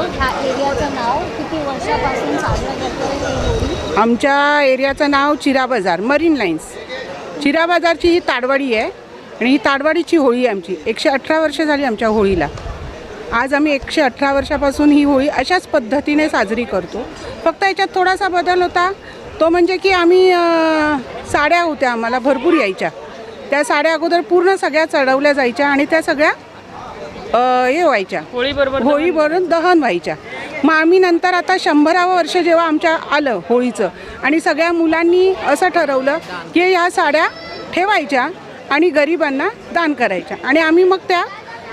नाव ह्या एरियाचं नाव किती वर्षापासून आमच्या एरियाचं नाव चिरा बाजार मरीन लाईन्स. चिरा बाजारची ही ताडवाडी आहे आणि ही ताडवाडीची होळी आहे आमची. एकशे अठरा वर्ष झाली आमच्या होळीला. आज आम्ही एकशे अठरा वर्षापासून ही होळी अशाच पद्धतीने साजरी करतो. फक्त याच्यात थोडासा बदल होता. तो म्हणजे की आम्ही साड्या होत्या आम्हाला भरपूर यायच्या. त्या साड्या अगोदर पूर्ण सगळ्या चढवल्या जायच्या आणि त्या सगळ्या अं, हे व्हायच्या. होळीबरोबर होळीवरून दहन व्हायच्या. मग आम्ही नंतर आता शंभरावं वर्ष जेव्हा आमच्या आलं होळीचं आणि सगळ्या मुलांनी असं ठरवलं की ह्या साड्या ठेवायच्या आणि गरिबांना दान करायच्या. आणि आम्ही मग त्या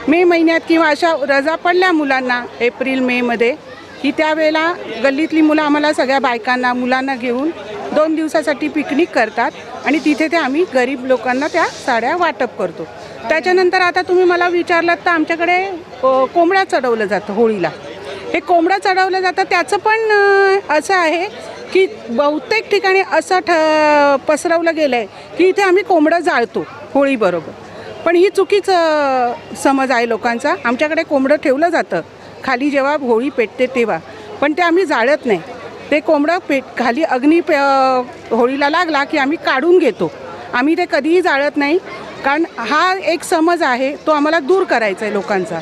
मे महिन्यात किंवा अशा रजा पडल्या मुलांना एप्रिल मेमध्ये की त्यावेळेला गल्लीतली मुलं आम्हाला सगळ्या बायकांना मुलांना घेऊन दोन दिवसासाठी पिकनिक करतात आणि तिथे ते आम्ही गरीब लोकांना त्या साड्या वाटप करतो. त्याच्यानंतर आता तुम्ही मला विचारलात तर आमच्याकडे कोंबड्या चढवलं जातं होळीला. हे कोंबडं चढवलं जातं त्याचं पण असं आहे की बहुतेक ठिकाणी असं ठ पसरवलं गेलं आहे की इथे आम्ही कोंबडं जाळतो होळीबरोबर. पण ही चुकीचं समज आहे लोकांचा. आमच्याकडे कोंबडं ठेवलं जातं. खाली जेव्हा होळी पेटते तेव्हा. पण ते आम्ही जाळत नाही. ते कोंबडं पेट खाली अग्नी पे होळीला लागला की आम्ही काढून घेतो. आम्ही ते कधीही जाळत नाही. कारण हा एक समज आहे तो आम्हाला दूर करायचा आहे लोकांचा.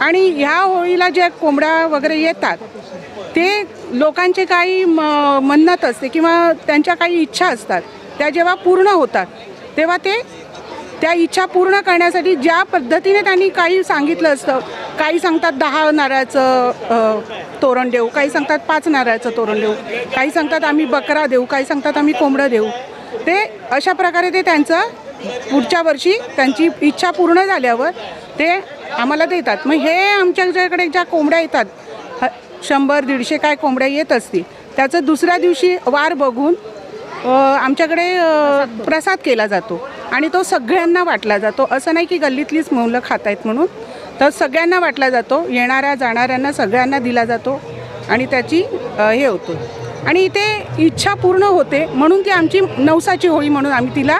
आणि ह्या होळीला ज्या कोंबड्या वगैरे येतात ते लोकांचे काही म मन्नत असते किंवा त्यांच्या काही इच्छा असतात त्या जेव्हा पूर्ण होतात तेव्हा ते त्या इच्छा पूर्ण करण्यासाठी ज्या पद्धतीने त्यांनी काही सांगितलं असतं काही सांगतात दहा नारळाचं तोरण देऊ काही सांगतात पाच नारळाचं तोरण देऊ काही सांगतात आम्ही बकरा देऊ काही सांगतात आम्ही कोंबडं देऊ ते अशा प्रकारे ते त्यांचं पुढच्या वर्षी त्यांची इच्छा पूर्ण झाल्यावर ते आम्हाला देतात. मग हे आमच्याकडे ज्या कोंबड्या येतात ह- शंभर दीडशे काय कोंबड्या येत असतील त्याचं दुसऱ्या दिवशी वार बघून आमच्याकडे प्रसाद केला जातो आणि तो सगळ्यांना वाटला जातो. असं नाही की गल्लीतलीच मुलं खात आहेत म्हणून तर सगळ्यांना वाटला जातो. येणाऱ्या जाणाऱ्यांना सगळ्यांना दिला जातो आणि त्याची हे होतो. आणि इथे इच्छा पूर्ण होते म्हणून ती आमची नवसाची होळी म्हणून आम्ही तिला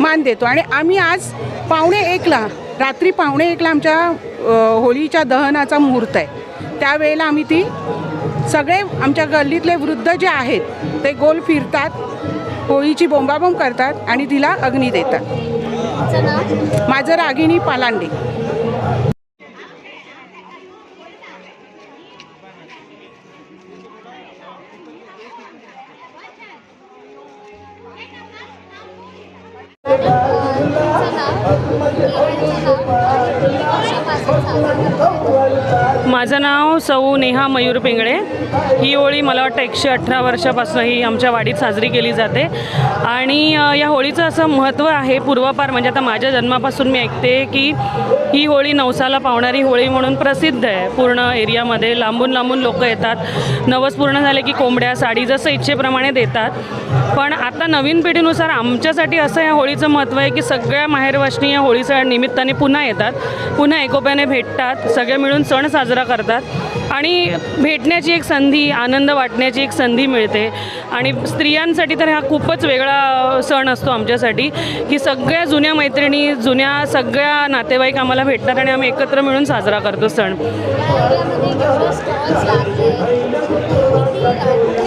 मान देतो. आणि आम्ही आज पावणे एकला रात्री पावणे एकला आमच्या होळीच्या दहनाचा मुहूर्त आहे. त्यावेळेला आम्ही ती सगळे आमच्या गल्लीतले वृद्ध जे आहेत ते गोल फिरतात होळीची बोंबाबोंब करतात आणि तिला अग्नी देतात. माझं रागिणी पालांडे. तुमचं नाव एरियाचं माझं नाव सौ नेहा मयूर पिंगळे. ही होळी मला वाटतं एकशे अठरा वर्षापासून ही आमच्या वाडीत साजरी केली जाते. आणि या होळीचं असं महत्त्व आहे पूर्वपार म्हणजे आता माझ्या जन्मापासून मी ऐकते की ही होळी नवसाला पावणारी होळी म्हणून प्रसिद्ध आहे. पूर्ण एरियामध्ये लांबून लांबून लोक येतात. नवस पूर्ण झाले की कोंबड्या साडी जसं इच्छेप्रमाणे देतात. पण आता नवीन पिढीनुसार आमच्यासाठी असं या होळीचं महत्त्व आहे की सगळ्या माहेरवाशनी या होळीच्या निमित्ताने पुन्हा येतात. पुन्हा एकोप्याने भेटतात सगळे मिळून सण साजरा करतात आणि भेटण्याची एक संधी आनंद वाटण्याची एक संधी मिळते आणि स्त्रियांसाठी तर हा खूपच वेगळा सण असतो आमच्यासाठी की सगळ्या जुन्या मैत्रिणी जुन्या सगळ्या नातेवाईक आम्हाला भेटतात आणि आम्ही एकत्र मिळून साजरा करतो सण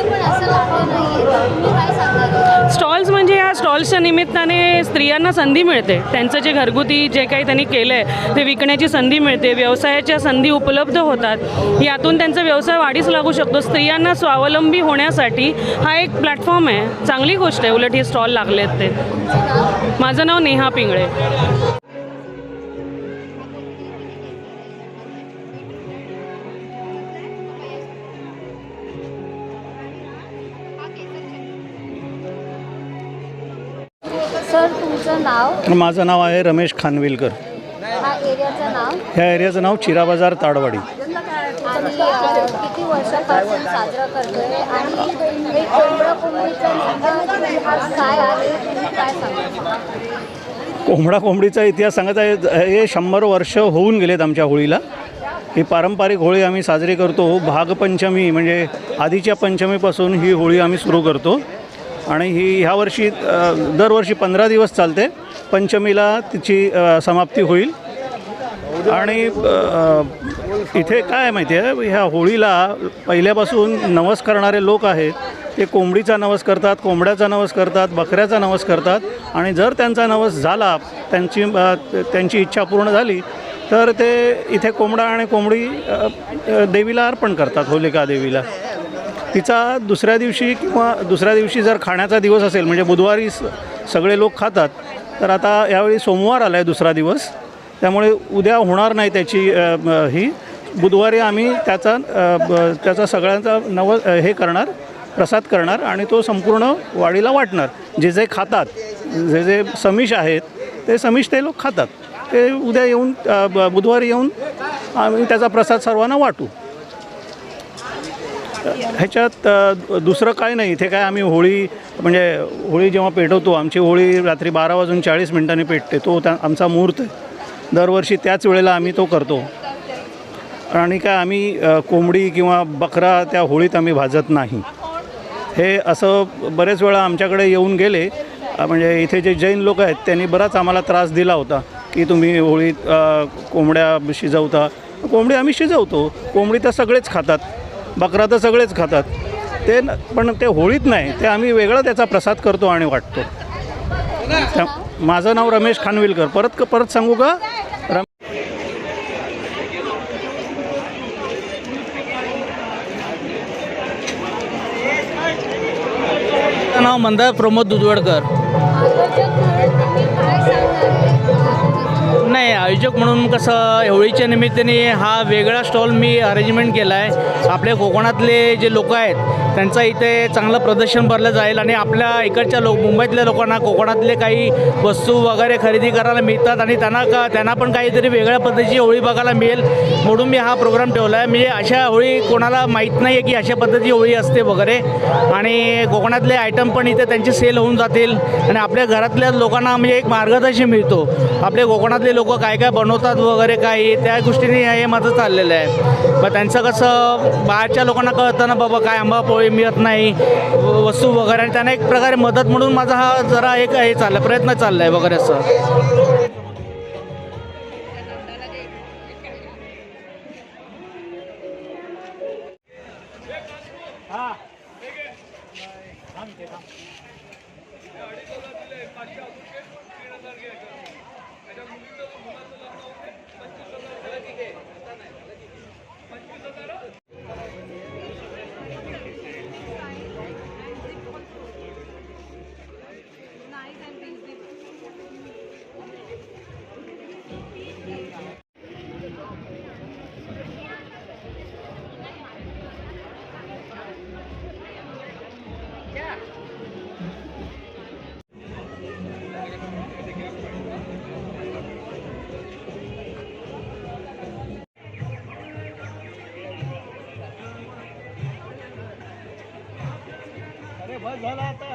पण असं नाही स्टॉल्स म्हणजे या स्टॉल्सच्या निमित्ताने स्त्रियांना संधी मिळते. त्यांचं जे घरगुती जे काही त्यांनी केलं आहे ते विकण्याची संधी मिळते व्यवसायाच्या संधी उपलब्ध होतात. यातून त्यांचा व्यवसाय वाढीस लागू शकतो. स्त्रियांना स्वावलंबी होण्यासाठी हा एक प्लॅटफॉर्म आहे. चांगली गोष्ट आहे. उलट हे स्टॉल लागले आहेत ते. माझं नाव नेहा पिंगळे. नाव? माझं नाव आहे रमेश खानविलकर. ह्या एरियाचं नाव चिरा बाजार ताडवाडी. कोंबडा कोंबडीचा इतिहास सांगत आहे. हे शंभर वर्ष होऊन गेलेत आमच्या होळीला. ही पारंपरिक होळी आम्ही साजरी करतो. भागपंचमी म्हणजे आधीच्या पंचमीपासून ही होळी आम्ही सुरू करतो. आणि ही ह्या वर्षी दरवर्षी पंधरा दिवस चालते. पंचमीला तिची समाप्ती होईल. आणि इथे काय आहे माहिती आहे? ह्या होळीला पहिल्यापासून नवस करणारे लोक आहेत. ते कोंबडीचा नवस करतात कोंबड्याचा नवस करतात बकऱ्याचा नवस करतात. आणि जर त्यांचा नवस झाला त्यांची त्यांची इच्छा पूर्ण झाली तर ते इथे कोंबडा आणि कोंबडी देवीला अर्पण करतात होलिका देवीला. तिचा दुसऱ्या दिवशी किंवा दुसऱ्या दिवशी जर खाण्याचा दिवस असेल म्हणजे बुधवारी स- सगळे लोक खातात तर आता यावेळी सोमवार आला आहे दुसरा दिवस. त्यामुळे उद्या होणार नाही त्याची ही. बुधवारी आम्ही त्याचा त्याचा सगळ्यांचा नव हे करणार प्रसाद करणार आणि तो संपूर्ण वाडीला वाटणार. जे जे खातात जे जे समिष आहेत ते समिष ते लोक खातात. ते उद्या येऊन ब- बुधवारी येऊन आम्ही त्याचा प्रसाद सर्वांना वाटू. ह्याच्यात दुसरं काय नाही. इथे काय आम्ही होळी म्हणजे होळी जेव्हा पेटवतो आमची होळी रात्री बारा वाजून चाळीस मिनिटांनी पेटते. तो त्या आमचा मुहूर्त आहे. दरवर्षी त्याच वेळेला आम्ही तो करतो. आणि काय आम्ही कोंबडी किंवा बकरा त्या होळीत आम्ही भाजत नाही. हे असं बरेच वेळा आमच्याकडे येऊन गेले. म्हणजे इथे जे जैन लोक आहेत त्यांनी बराच आम्हाला त्रास दिला होता की तुम्ही होळीत कोंबड्या शिजवता. कोंबडी आम्ही शिजवतो. कोंबडी तर सगळेच खातात. बकरा तर सगळेच खातात. ते पण ते होळीत नाही ते आम्ही वेगळा त्याचा प्रसाद करतो आणि वाटतो. त्या- माझं नाव रमेश खानविलकर. परत परत सांगू का? रम माझं नाव मंदार प्रमोद दुधवडकर. नाही आयोजक म्हणून कसं होळीच्या निमित्ताने हा वेगळा स्टॉल मी अरेंजमेंट केला आहे आपल्या कोकणातले जे लोक आहेत त्यांचं इथे चांगलं प्रदर्शन भरलं जाईल आणि आपल्या इकडच्या लोक मुंबईतल्या लोकांना कोकणातले काही वस्तू वगैरे खरेदी करायला मिळतात आणि त्यांना का त्यांना पण काहीतरी वेगळ्या पद्धतीची होळी बघायला मिळेल म्हणून मी हा प्रोग्राम ठेवला आहे म्हणजे अशा होळी कोणाला माहीत नाही आहे की अशा पद्धतीची होळी असते वगैरे. आणि कोकणातले आयटम पण इथे त्यांचे सेल होऊन जातील. आणि आपल्या घरातल्या लोकांना म्हणजे एक मार्गदर्शन मिळतो. आपले कोकणातले लोक काय काय बनवतात वगैरे काही त्या गोष्टीने हे माझं चाललेलं आहे. मग त्यांचं कसं बाहेरच्या लोकांना कळतं ना बाबा काय आंबा पोळी मिळत नाही वस्तू वगैरे. आणि त्यांना एक प्रकारे मदत म्हणून माझा हा जरा एक हे चालला प्रयत्न चालला आहे वगैरे असं. 来来来。